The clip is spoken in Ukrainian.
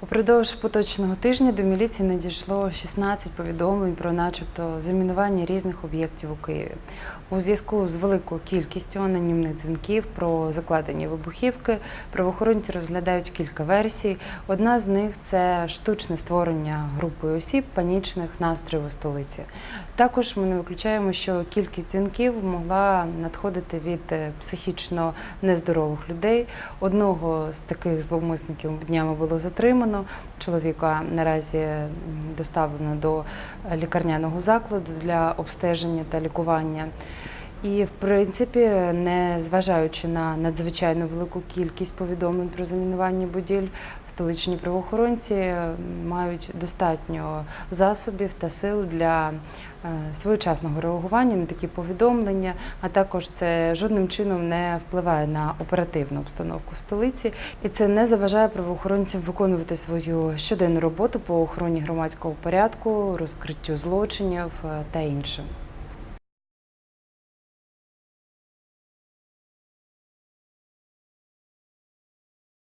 Упродовж поточного тижня до міліції надійшло 16 повідомлень про начебто замінування різних об'єктів у Києві. У зв'язку з великою кількістю анонімних дзвінків про закладені вибухівки правоохоронці розглядають кілька версій. Одна з них це штучне створення групою осіб панічних настроїв у столиці. Також ми не виключаємо, що кількість дзвінків могла надходити від е, психічно нездорових людей. Одного з таких зловмисників днями було затримано. Чоловіка наразі доставлено до е, лікарняного закладу для обстеження та лікування. І, в принципі, не зважаючи на надзвичайно велику кількість повідомлень про замінування будівель, столичні правоохоронці е, мають достатньо засобів та сил для е, своєчасного реагування на такі повідомлення, а також це жодним чином не впливає на оперативну обстановку в столиці, і це не заважає правоохоронцям виконувати свою щоденну роботу по охороні громадського порядку, розкриттю злочинів е, та іншим.